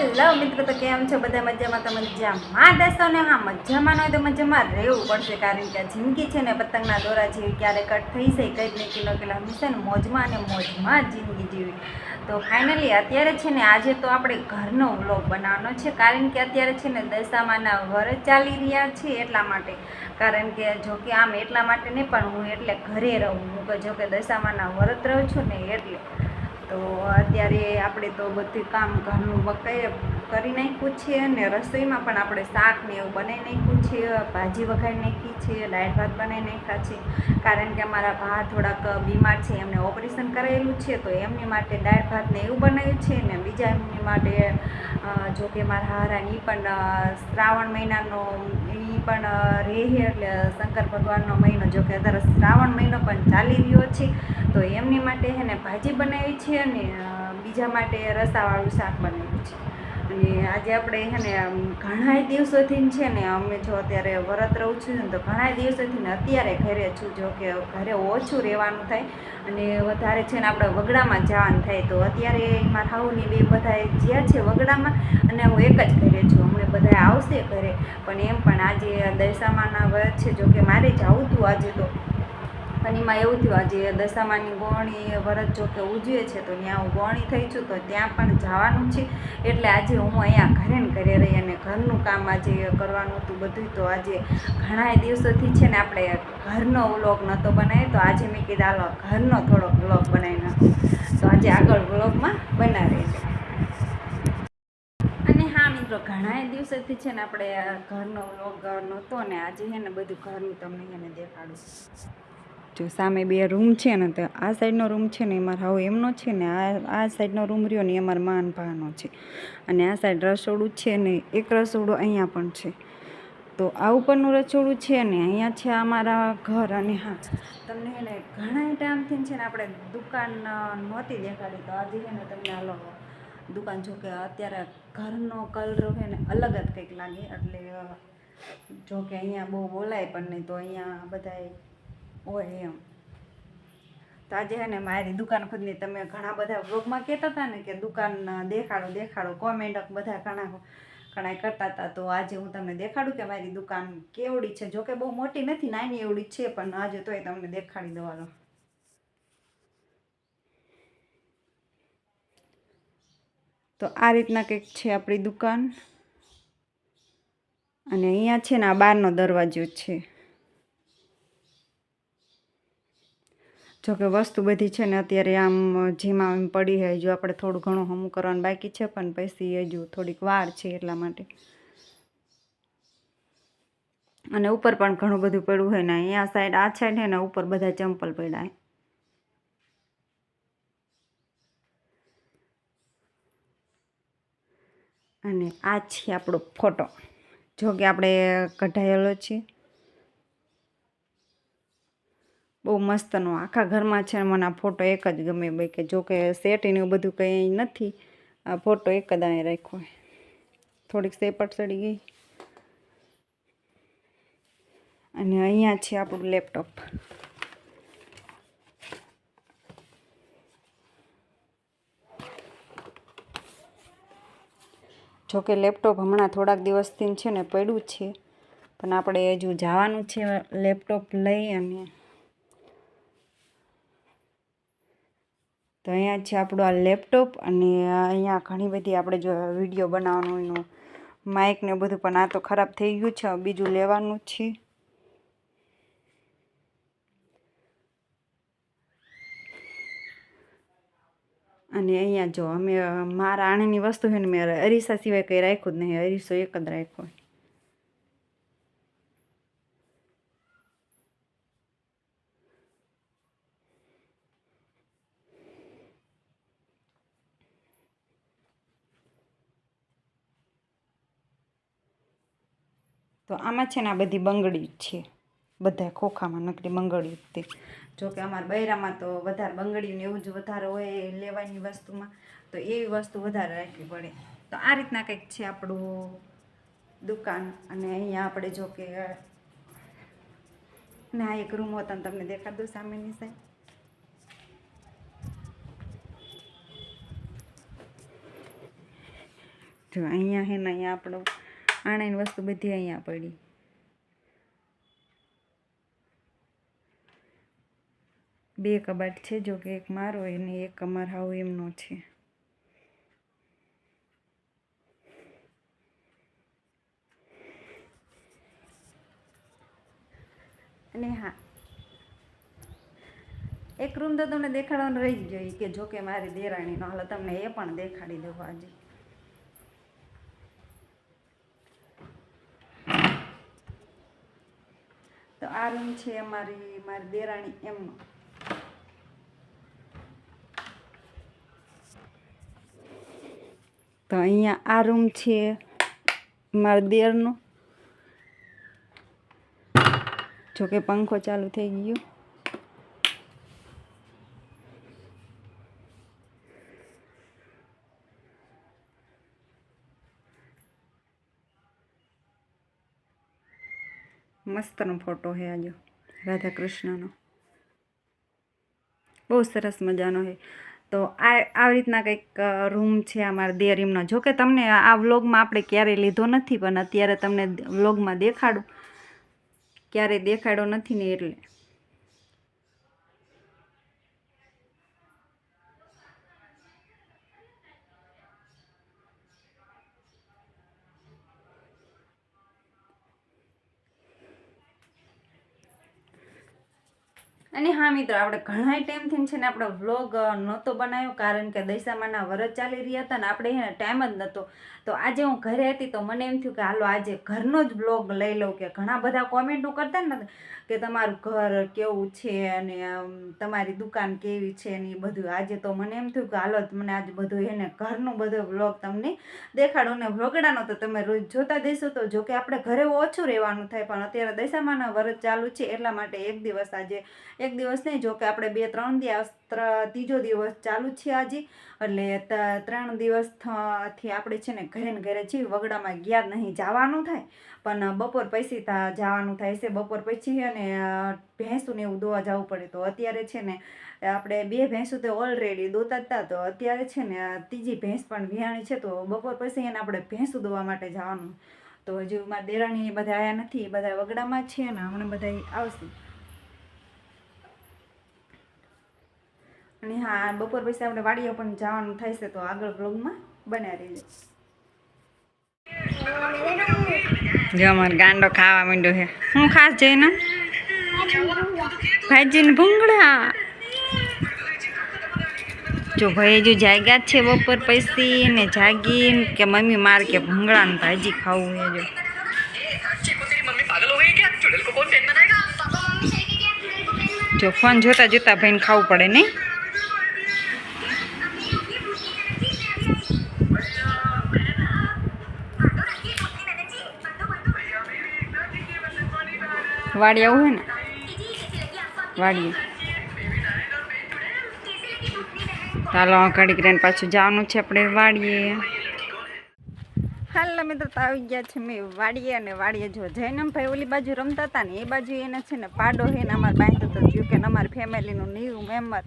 Hello મિત્રો, તો કેમ છો? બધા મજામાં? તો મજામાં દેશો ને? હા, મજામાં ન હોય તો મજામાં રહેવું પડશે, કારણ કે જિંદગી છે ને પતંગના દોરા જેવી ક્યારે કટ થઈ જાય કઈ ને કિલો કિલો હંમેશા ને, મોજમાં અને મોજમાં જિંદગી જીવી. તો ફાઇનલી અત્યારે છે ને, આજે તો આપણે ઘરનો વ્લોગ બનાવવાનો છે, કારણ કે અત્યારે છે ને દશામાના વર ચાલી રહ્યા છે એટલા માટે. કારણ કે જો કે આમ એટલા માટે નહીં, પણ હું એટલે ઘરે રહું. હું કે જો કે દશામાના વ્રત રહું છું ને એટલે તો અત્યારે આપણે તો બધું કામ ઘરનું વકાઈ કરી નાખ્યું છે અને રસોઈમાં પણ આપણે શાક ને એવું બનાવી નાખ્યું છે, ભાજી વઘારી નાખી છે, દાળ ભાત બનાવી નાખ્યા છે. કારણ કે અમારા ભા થોડાક બીમાર છે, એમને ઓપરેશન કરાયેલું છે, તો એમની માટે દાળ ભાત ને એવું બનાવ્યું છે ને બીજા એમની માટે જો કે મારા હારાની પણ શ્રાવણ મહિનાનો એ પણ રહે એટલે શંકર ભગવાનનો મહિનો, જો કે અત્યારે શ્રાવણ મહિનો પણ ચાલી રહ્યો છે, તો એમની માટે એને ભાજી બનાવી છે અને બીજા માટે રસાવાળું શાક બનાવ્યું છે. અને આજે આપણે છે ને ઘણા દિવસોથી છે ને, અમે જો અત્યારે વરત રહું છું ને, તો ઘણાય દિવસોથી ને અત્યારે ઘરે છું, જો કે ઘરે ઓછું રહેવાનું થાય અને વધારે છે ને આપણે વગડામાં જવાનું થાય. તો અત્યારે મારા હાઉની બે બધા જ્યાં છે વગડામાં અને હું એક જ ઘરે છું. અમને બધા આવશે ઘરે. પણ એમ પણ આજે દશામાના વ્રત છે, જો કે મારે જવું હતું આજે તો. પણ એમાં એવું થયું, આજે દશામાની ગોણી વરત જો કે ઉજવે છે, તો ત્યાં હું ગોણી થઈ છું, તો ત્યાં પણ જવાનું છે. એટલે આજે હું અહીંયા ઘરે ને ઘરે રહી અને ઘરનું કામ આજે કરવાનું હતું બધું, તો આજે ઘણા દિવસોથી છે ને આપણે ઘરનો વ્લોગ નહોતો બનાવ્યો, તો આજે મેં કીધું, હાલો ઘરનો થોડોક વ્લોગ બનાવી નાખો. તો આજે આગળ વ્લોગમાં બનાવી છે અને હા મિત્રો ઘણા દિવસોથી છે ને આપણે ઘરનો વ્લોગ નહોતો ને આજે છે ને બધું ઘરનું તમને એને દેખાડું. જો સામે બે રૂમ છે ને, તો આ સાઈડનો રૂમ છે ને, એમાં હાવ એમનો છે ને, આ આ સાઈડનો રૂમ રહ્યો ને, એ માન ભાનો છે. અને આ સાઈડ રસોડું છે ને, એક રસોડું અહીંયા પણ છે. તો આ ઉપરનું રસોડું છે ને, અહીંયા છે અમારા ઘર અને હા, તમને એને ઘણા ટાઈમથી છે ને, આપણે દુકાન નહોતી દેખાડી, તો આજે છે ને, તમને હાલો, દુકાન જો કે અત્યારે ઘરનો કલર છે ને, અલગ જ કંઈક લાગે, એટલે જો કે અહીંયા બહુ બોલાય પણ નહીં, તો અહીંયા બધાય હોય એમ. તો આજે છે ને મારી દુકાન ખુદની તમે ઘણા બધા વ્લોગમાં કહેતા હતા ને કે દુકાન દેખાડો દેખાડો કોમેન્ટ બધા ઘણા ઘણા કરતા હતા. તો આજે હું તમને દેખાડું કે મારી દુકાન કેવડી છે. જોકે બહુ મોટી નથી, નાની એવડી જ છે, પણ આજે તોય તમને દેખાડી દેવાનો. તો આ રીતના કંઈક છે આપણી દુકાન. અને અહીંયા છે ને આ બારનો દરવાજો છે. જો કે વસ્તુ બધી છે ને અત્યારે આમ જેમાં એમ પડી હોય જો આપણે થોડું ઘણું હમું કરવાનું બાકી છે, પણ પછી હજુ થોડીક વાર છે એટલા માટે. અને ઉપર પણ ઘણું બધું પડ્યું હોય ને, અહીંયા સાઈડ આ સાઈડ છે ને, ઉપર બધા ચંપલ પડ્યા અને આ છે આપણો ફોટો. જો કે આપણે કઢાયેલો છે. બહુ મસ્તનો. આખા ઘરમાં છે મને આ ફોટો એક જ ગમે ભાઈ કે જોકે સેટ એને બધું કંઈ નથી. આ ફોટો એક જ અહીં રાખ્યો થોડીક સેપટ ચડી ગઈ. અને અહીંયા છે આપણું લેપટોપ. જોકે લેપટોપ હમણાં થોડાક દિવસથી છે ને પડ્યું છે. પણ આપણે હજુ જવાનું છે લેપટોપ લઈ અને તો અહીંયા છે આપણું આ લેપટોપ અને અહીંયા ઘણી બધી આપણે જો વીડિયો બનાવવાનું માઇક ને બધું, પણ આ તો ખરાબ થઈ ગયું છે. બીજું લેવાનું છે. અને અહીંયા જો અમે, મારા આણીની વસ્તુ છે ને મેં અરીસા સિવાય કંઈ રાખ્યું જ નહીં. અરીસો એક જ રાખ્યો. તો આમાં છે ને આ બધી બંગડી છે. બધા ખોખામાં નકરી બંગડી હતી તે. જો અમારા બૈરામાં તો વધારે બંગડી ને એવું જ વધારે હોય લેવાની વસ્તુમાં, તો એવી વસ્તુ વધારે રાખવી પડે. તો આ રીતના કંઈક છે આપણું દુકાન અને અહીંયા આપણે જો કે ને એક રૂમ હતો ને તમને દેખાડ સામેની સાઈડ. જો અહીંયા હે ને અહીંયા આપણો આણાની વસ્તુ બધી અહીંયા પડી. બે કબાટ છે, જો કે એક મારો હોય એક અમાર હાવ એમનો છે. અને હા. એક રૂમ તો તમને દેખાડવાનો રહી જ જોઈએ કે જો કે મારી દેરાણીનો હાલ તમને એ પણ દેખાડી દઉં આજે. આ રૂમ છે અમારી, મારી દેરાણી એમનો તો અહીંયા આ રૂમ છે મારા દેરનો. જોકે પંખો ચાલુ થઈ ગયો. મસ્તનો ફોટો છે આજો રાધા કૃષ્ણનો બહુ સરસ મજાનો છે તો આ, આવી રીતના કંઈક રૂમ છે અમારા દેરીમનો. જો કે તમને આ વ્લોગમાં આપણે ક્યારેય લીધો નથી, પણ અત્યારે તમને વ્લોગમાં દેખાડું. ક્યારેય દેખાડો નથી ને એટલે. અને હા મિત્રો, આપણે ઘણા ટાઈમથી છે ને આપણે વ્લોગ નહોતો બનાવ્યો કારણ કે દૈસામાના વરત ચાલી રહ્યા હતા ને આપણે એને ટાઈમ જ નહોતો તો આજે હું ઘરે હતી તો મને એમ થયું કે હાલો આજે ઘરનો જ વ્લોગ લઈ લઉં કે ઘણા બધા કોમેન્ટો કરતા ને કે તમારું ઘર કેવું છે અને તમારી દુકાન કેવી છે ને એ બધું. આજે તો મને એમ થયું કે હાલો મને આજે બધું એને ઘરનું બધો વ્લોગ તમને દેખાડો ને વ્લોગડાનો તો તમે રોજ જોતા દેશો તો જો કે આપણે ઘરે ઓછું રહેવાનું થાય પણ અત્યારે દશામાના વરત ચાલુ છે એટલા માટે એક દિવસ આજે એક દિવસ નહીં જો કે આપણે બે ત્રણ દિવસ ત્રીજો દિવસ ચાલુ છે આજે. એટલે ત્રણ દિવસથી આપણે છે ને ઘરે ને ઘરે છીએ, વગડામાં ગયા નહીં, જવાનું થાય. પણ બપોર પછી જવાનું થાય છે, બપોર પછી અને ભેંસુને ભેંસું એવું દોવા જવું પડે. તો અત્યારે છે ને, આપણે બે ભેંસુ તો ઓલરેડી દોતા હતા તો. અત્યારે છે ને, ત્રીજી ભેંસ પણ વિહાણી છે, તો બપોર પછી એને આપણે ભેંસું દોવા માટે જવાનું. તો હજુ મારા દેરાણી બધા આવ્યા નથી બધા વગડામાં છે ને, હમણાં બધા આવશે. અને હા બપોર પછી આપણે વાડીએ પણ જવાનું છે, તો આગળ બ્લોગમાં બનાવી રહેજો. જો અમારે ગાંડો ખાવા માંડ્યો છે. હું ખાસ જઈને? ભાજી ને ભૂંગળા. જો ભાઈ જો જાગ્યા છે બપોર પછી ને જાગી કે મમ્મી માર કે ભૂંગળા ને ભાજી ખાવું એ જો. જો ફોન જોતા જોતા ભાઈને ખાવું પડે નહીં? વાડી આવું હે ને? વાડીએ. ચાલો ઘડીક રહીને પાછું જવાનું છે આપણે વાડીએ. હાલ મિત્રો, તો આવી ગયા છે મેં વાડીએ અને વાડીએ જો જૈનમ ભાઈ ઓલી બાજુ રમતા હતા ને, એ બાજુ એને છે ને પાડો હે ને અમારે બાંધતો હતો જો કે અમારી ફેમિલીનું ન્યૂ મેમ્બર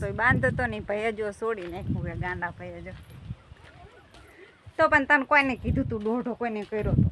તો એ બાંધતો હતો ને ભાઈએ જો છોડી નાખ્યું કે ગાંડા ભાઈએ જો. તો પણ તને કોઈને કીધું તું, દોઢો કોઈને કર્યો તો.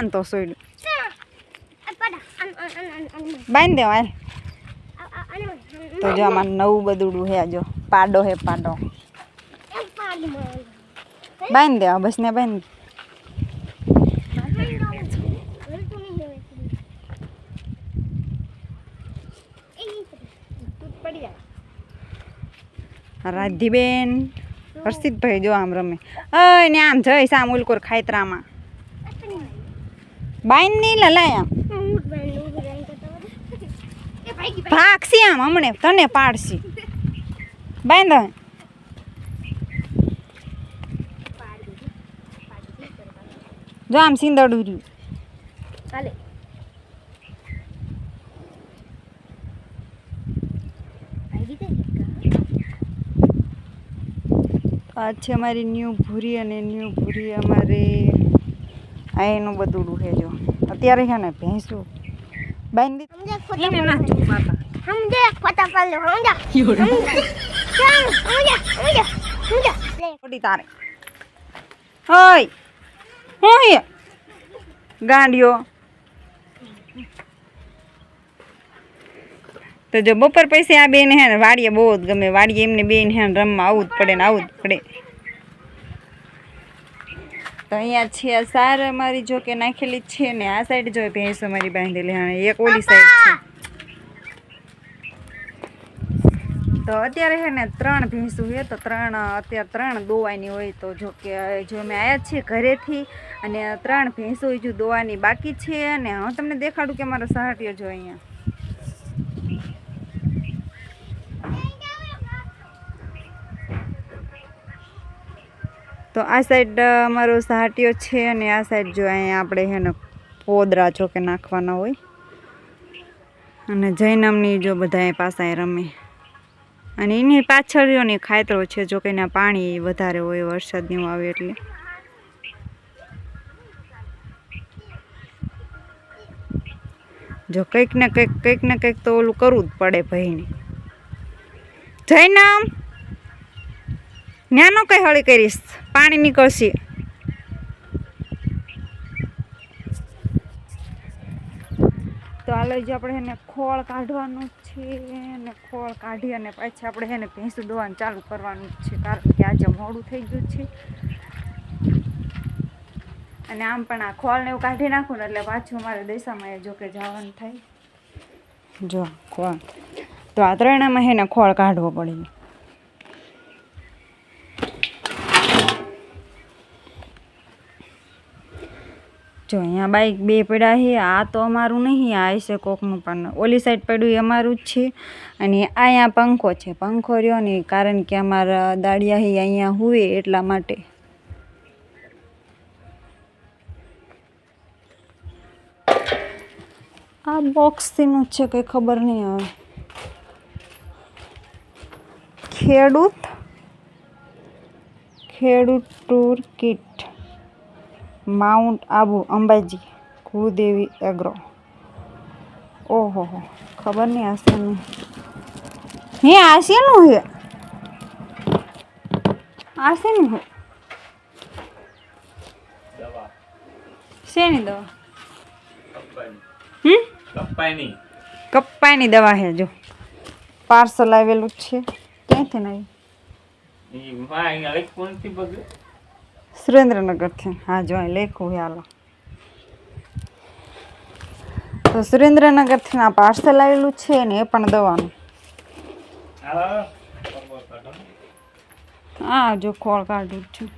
હુલાન તો સોયડું બાંધી દેવા હાલ તો જો આમાં નવું બદુડું હે જો. પાડો હે પાડો. બાંધી દેવા બસ ને બાંધી રાધીબેન હર્ષિતભાઈ જો આમ રમે. ને આમ જઈ સામ ઉલકોર ખાયતરામાં. બાઈન નહીં લલાય. આમ ભાગશી આમ હમણે તને પાડશી. બાઈન દે જો આમ સિંદડું રહ્યું. આ છે અમારી ન્યૂ ભૂરી અને ન્યૂ ભૂરી અમારે આ એનું બધું છે જો. અત્યારે છે ને ભેંસું. બાંધી એને ના ચૂપ બાપા. સમજે ફટાફટ સમજા? સમજા? સમજા? સમજા? સમજા? ખોટી તારે. હોય હું હે? ગાંડિયો. તો જો બપોર પછી આ બેન હે ને વાડીએ બહુ જ ગમે. વાડીએ એમને બેન હે ને રમવા આવવું જ પડે ને આવવું જ પડે. તો અહીંયા છે સાર અમારી જો કે નાખેલી છે ને આ સાઈડ જો ભેંસો મારી બાંધેલી, હા, એક ઓલી સાઈડ છે. તો અત્યારે છે ને ત્રણ ભેંસું છે, તો ત્રણ, અત્યારે ત્રણ દોવાની હોય તો જો કે જો અમે આવ્યા છીએ ઘરેથી અને ત્રણ ભેંસો હજુ દોવાની બાકી છે અને હું તમને દેખાડું કે મારો સહાટીઓ જો અહીંયા. તો આ સાઈડ અમારો સાટિયો છે અને આ સાઈડ જો અહીંયા આપણે એને પોદરા જો કે નાખવાના હોય. અને જૈનમની જો બધા પાસા રમે. અને એની પાછળ ખાતરો છે જો કે એના પાણી વધારે હોય, વરસાદ ને આવે એટલે. જો કંઈક ને કંઈક કંઈક ને કંઈક તો ઓલું કરવું જ પડે ભાઈને જૈનમ, ન્યાનો કઈ હળી કરીશ? પાણી નીકળશે. તો હાલો જ આપણે એને ખોળ કાઢવાનું છે અને ખોળ કાઢી અને પાછી આપણે એને ભેંસું દોવાનું ચાલુ કરવાનું છે, કારણ કે આજે મોડું થઈ ગયું છે. અને આમ પણ આ ખોળ ને એવું કાઢી નાખું ને એટલે પાછું અમારે દેશામાં જો કે જવાનું થાય. જો ખોળ. તો આ ત્રણેયમાં હે ખોળ કાઢવો પડે. જો અહીંયા બાઈક બે પડ્યા છે, આ તો અમારું નહીં, આ છે કોકનું પણ. ઓલી સાઈડ પડ્યું એ અમારું જ છે. અને અહીંયા પંખો છે, પંખો રહ્યો ને કારણ કે અમારા દાડિયા હી અહીંયા હોય એટલા માટે. આ બોક્સનું છે, કંઈ ખબર નહીં આવે ખેડૂત? ખેડૂત tour kit mount Abu Ambaji કુળદેવી એગ્રો ઓહો હો. ખબર નહીં આ હે આ શેનું હે? આ શેનું હે? શેની દવા? હમ? કપ્પાની કપ્પાની દવા હે જો. પાર્સલ આવેલું છે. ક્યાંથી આવી સુરેન્દ્રનગરથી. હા જો અહીં લેખું હાલો. તો સુરેન્દ્રનગરથી આ પાર્સલ આવેલું છે ને એ પણ દવાનું. હા જો ખોળ કાઢું છું.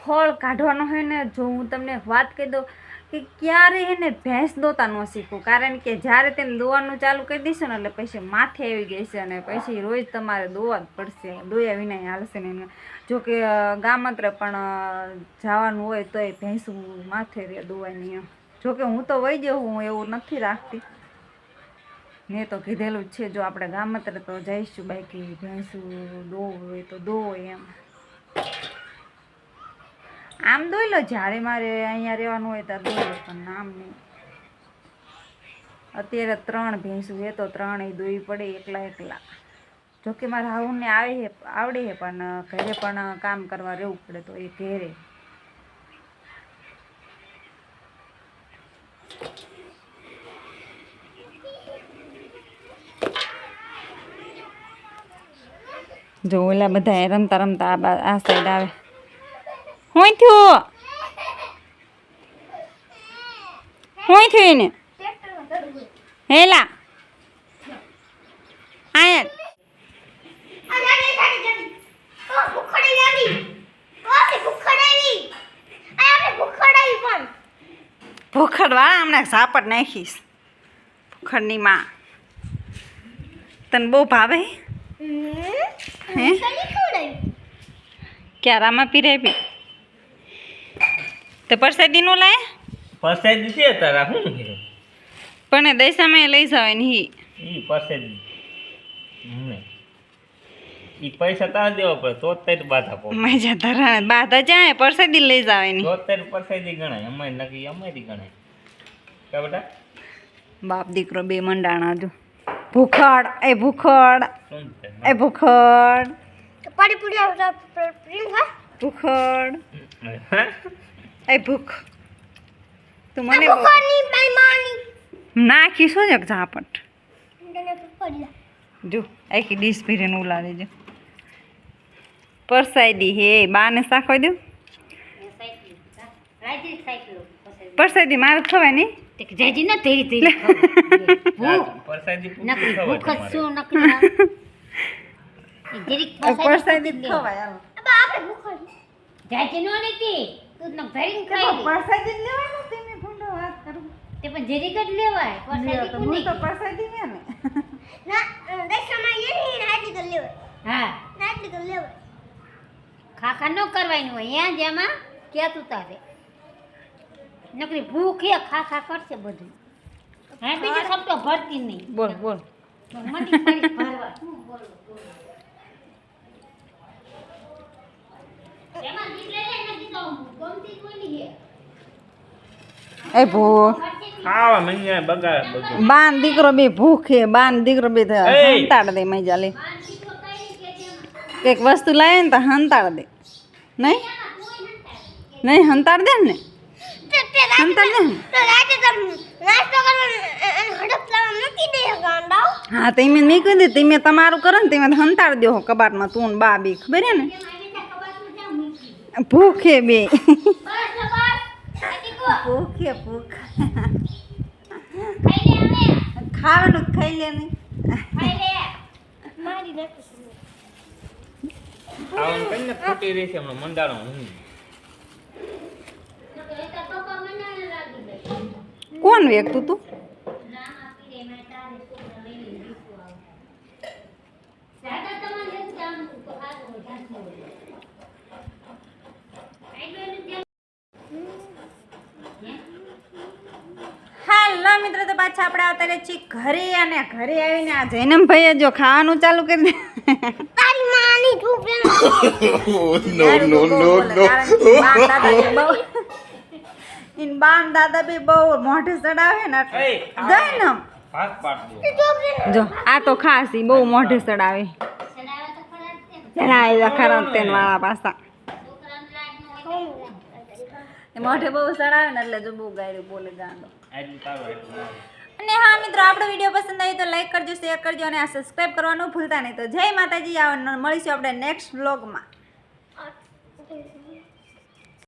ખોળ કાઢવાનો હોય ને જો હું તમને વાત કહી દઉં કે ક્યારે એને ભેંસ દોતા ન શીખવું કારણ કે જ્યારે તેને દોવાનું ચાલુ કરી દઈશું ને એટલે પછી માથે આવી ગઈ છે અને પછી રોજ તમારે દોવા જ પડશે. દોયા વિના હાલશે ને જો કે ગામત્ર પણ જવાનું હોય તોય ભેંસું માથે રહે દોવાની જો કે હું તો વહી જઉં, હું એવું નથી રાખતી. મેં તો કીધેલું જ છે, જો આપણે ગામત્રે તો જઈશું બાકી ભેંસું દોવું હોય તો દોવો એમ. આમ દોઈ લો, જ્યારે મારે અહીંયા રહેવાનું હોય ત્યારે દોઈ લો, પણ આમ નહીં. અત્યારે ત્રણ ભેંસું છે, તો ત્રણેય દોઈ પડે, એકલા એકલા. જોકે મારા હાઉને આવે છે, આવડે છે, પણ ઘરે પણ કામ કરવા રહેવું પડે, તો એ ઘેરે. જો ઓલા બધા રમતા રમતા આ સાઈડ આવે. હું થયું? હું થયું એને? હેલા. આયા. ભૂખડ વાળા હમણાં સાપડ નાખીશ. ભૂખડની માં તને બહુ ભાવે? હે? ક્યારામાં પીરાવી તે પરસાદી નો લાય? પરસાદી છે તારા હું પણ એ દૈસામાં લઈ જાવ ને હી. ઈ પરસાદી. ઈ પૈસા તારા દેવા પડે તો તૈર બાધા પો મજા તારા બાધા જાય પરસાદી લઈ જાવ ને તો તૈર પરસાદી ગણાય અમારી અમે અમારી ગણાય. કા બેટા? બાપ દીકરો બે મંડાણા જો. ભૂખડ એ ભૂખડ એ ભૂખડ. આવતા પ્રેમ ભૂખડ. હે? એ ભૂખ. તું મને બેમાની નાખીશું જ ઝાપટ. જો આખી ડીશ ભીરીને ઉલાડી જો પરસાઈ હે બાને સાખો દઉં પરસાઈ મારે થવાય નહીં. જાજી ના ધીરે ધીરે આ પરસાદી પૂરી ખવાય ભૂખ શું નકરી જરીક ખવાય આપણે જાજી નો લેતી તું ન ભરીને ખાઈ લે. પરસાદી જ લેવાનું તમે ભૂંડો વાત કરું. તે પણ જેરી કટ લેવાય પરસાદી હું તો કોને પરસાદી ને. ના દેશમાં એ નહીં હાજી કર લેવાય. હા. નાટલી કર લેવાય. ખાખા ન કરવાનું હોય અહીંયા જેમાં ક્યાં તું તારે? નકરી ભૂખ એ ખાખા કરશે બધું. હે બીજું શબ્દો ભરતી નહીં. બોલ બોલ. મંડી પડી ભરવા. શું બોલ બોલું. એ ભૂખ ખાવા મને બગાડ બધું. બાન દીકરો બી ભૂખે બાન દીકરો બી! હંતાડ દે મજા લે. કંઈક વસ્તુ લાવે ને તો હંતાડ દે. નહીં? નહીં હંતાડ દે ને? હંતાડ દે ને? તમ હા તો નહીં મેં કહી દે તમે તમારું કરો ને તમે હંતાડ દો કબાટમાં તું બા બી ખબર ને? ભૂખે બે ભૂખે ભૂખ. ખાવાનું જ ખાઈ લે ને. મારી નાખી ખાવાનું કઈને ખોટી રહેશે હમણાં મંડાણો હું. કોણ વેકતું તું? મિત્રો તો પાછા આપણે અત્યારે છીએ ઘરે અને ઘરે આવીને આ જૈનમ ભાઈએ જો ખાવાનું ચાલુ કરી દે. તારી માની પેલો. નો નો નો ઇન બામ દાદા બી બહુ મોઢે સડાવે ને. જૈનમ. જો આ તો ખાસ ઈ બહુ મોઢે સડાવે. ચડાવે ખરા તેન વાળા પાસા. મોઢે બહુ સડાવે ને એટલે જો બહુ ગાયડું બોલે ગાંડો. અને હા મિત્રો આપણો વીડિયો પસંદ આવી તો લાઈક કરજો શેર કરજો અને આ સબસ્ક્રાઈબ કરવાનું ભૂલતા નહીં. તો જય માતાજી આવ મળીશું આપણે નેક્સ્ટ વ્લોગમાં